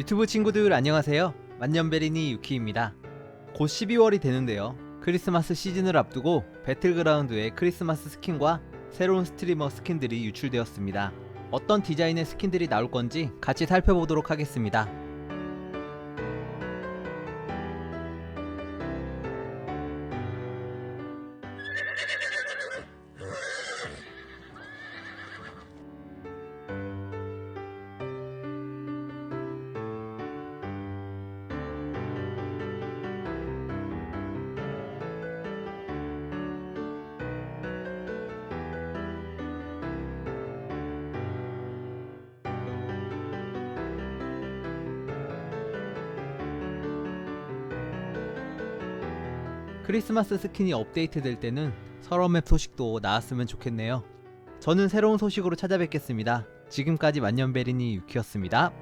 유튜브 친구들 안녕하세요. 만년베리니 유키입니다. 곧 12월이 되는데요. 크리스마스 시즌을 앞두고 배틀그라운드의 크리스마스 스킨과 새로운 스트리머 스킨들이 유출되었습니다. 어떤 디자인의 스킨들이 나올 건지 같이 살펴보도록 하겠습니다. 크리스마스 스킨이 업데이트 될 때는 서러맵 소식도 나왔으면 좋겠네요. 저는 새로운 소식으로 찾아뵙겠습니다. 지금까지 만년베리니 유키였습니다.